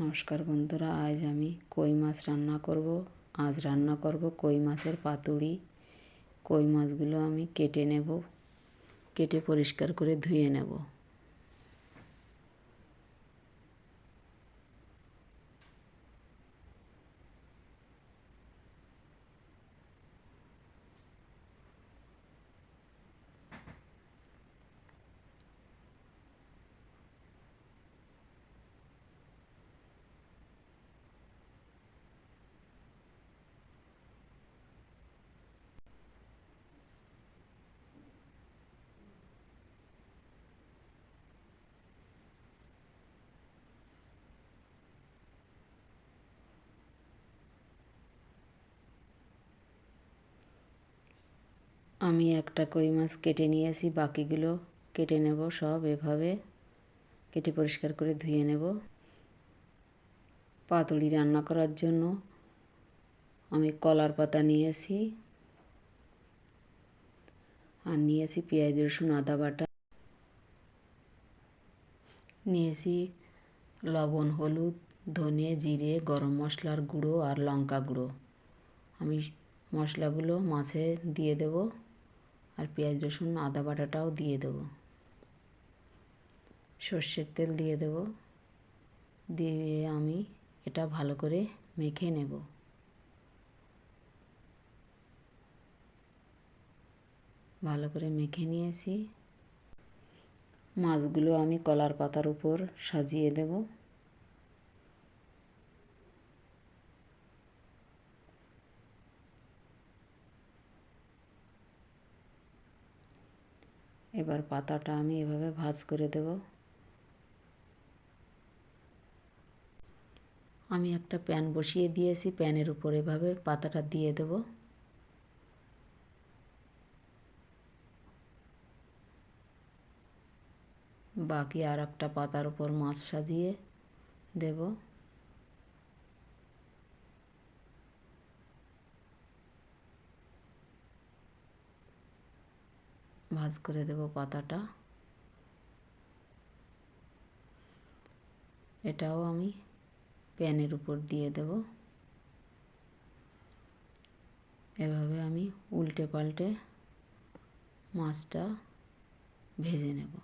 নমস্কার বন্ধুরা, আজ আমি কই মাছ রান্না করব। আজ রান্না করব কই মাছের পাতুড়ি। কই মাছগুলো আমি কেটে নেব, কেটে পরিষ্কার করে ধুয়ে নেব। আমি একটা কই মাছ কেটে নিয়েছি বাকিগুলো কেটে নেব সব এভাবে। কেটে পরিষ্কার করে ধুয়ে নেব। পাতুড়ি রান্না করার জন্য আমি কলার পাতা নিয়েছি আর নিয়েছি পেঁয়াজ, রসুন, আদা বাটা। নিয়েছি লবণ, হলুদ, ধনে, জিরে, গরম মশলার গুঁড়ো আর লঙ্কা গুঁড়ো। আমি মশলাগুলো মাছে দিয়ে দেব। আর পেঁয়াজ, রসুন, আদা বাটাটাও দিয়ে দেব। সর্ষের তেল দিয়ে দেব। দিয়ে আমি এটা ভালো করে মেখে নেব। ভালো করে মেখে নিয়েছি। মাছগুলো আমি কলার পাতার উপর সাজিয়ে দেব। এবার পাতাটা আমি এভাবে ভাজ করে দেব। আমি একটা প্যান বসিয়ে দিয়েছি, প্যানের উপর এভাবে পাতাটা দিয়ে দেব। বাকি আর একটা পাতার উপর মাছ সাজিয়ে দেব। ভাজ করে দেব পাতাটা। এটাও আমি প্যানের উপর দিয়ে দেব। এভাবে আমি উল্টে পাল্টে মাছটা ভেজে নেব।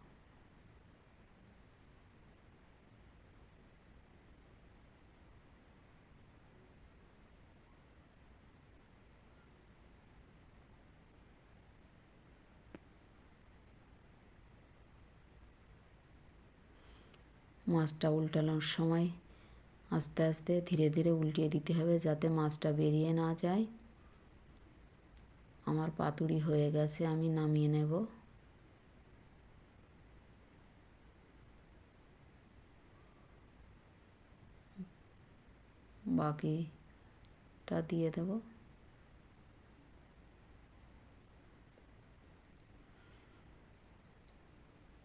মাছটা উল্টানোর সময়। আস্তে আস্তে ধীরে ধীরে উল্টিয়ে দিতে হবে যাতে মাছটা বেরিয়ে না যায়। আমার পাতুড়ি হয়ে গেছে, আমি নামিয়ে নেব। বাকিটা দিয়ে দেব।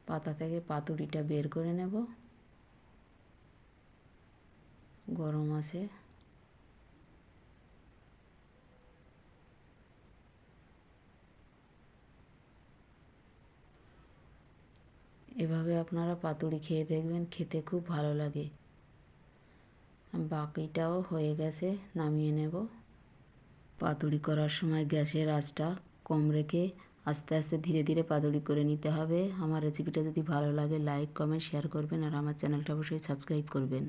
পাতা থেকে পাতুড়িটা বের করে নেব। গরম আছে। এভাবে আপনারা পাতুড়ি খেয়ে দেখবেন, খেতে খুব ভালো লাগে। বাকিটাও হয়ে গেছে, নামিয়ে নেব। পাতুড়ি করার সময় গ্যাসের আঁচটা কম রেখে আস্তে আস্তে ধীরে ধীরে পাতুড়ি করে নিতে হবে। আমার রেসিপিটা যদি ভালো লাগে, লাইক, কমেন্ট, শেয়ার করবেন আর আমার চ্যানেলটা অবশ্যই সাবস্ক্রাইব করবেন।